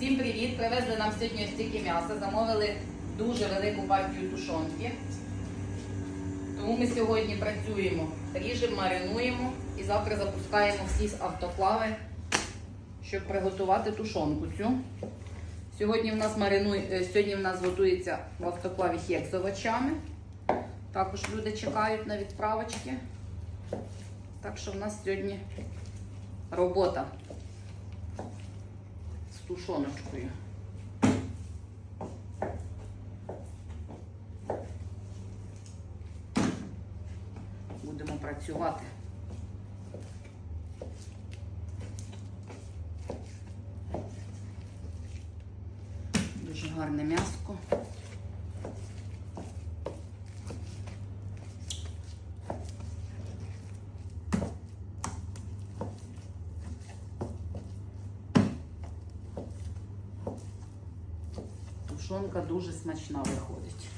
Всім привіт! Привезли нам сьогодні ось стільки м'яса, замовили дуже велику партію тушонки. Тому ми сьогодні працюємо, ріжемо, маринуємо і завтра запускаємо всі з автоклави, щоб приготувати тушонку цю. Сьогодні в нас маринує, е, сьогодні в нас готується в автоклаві хек з овочами. Також люди чекають на відправочки. Так що в нас сьогодні робота тушоночкою. Будемо працювати. Дуже гарне м'яско. тушонка дуже смачна виходить.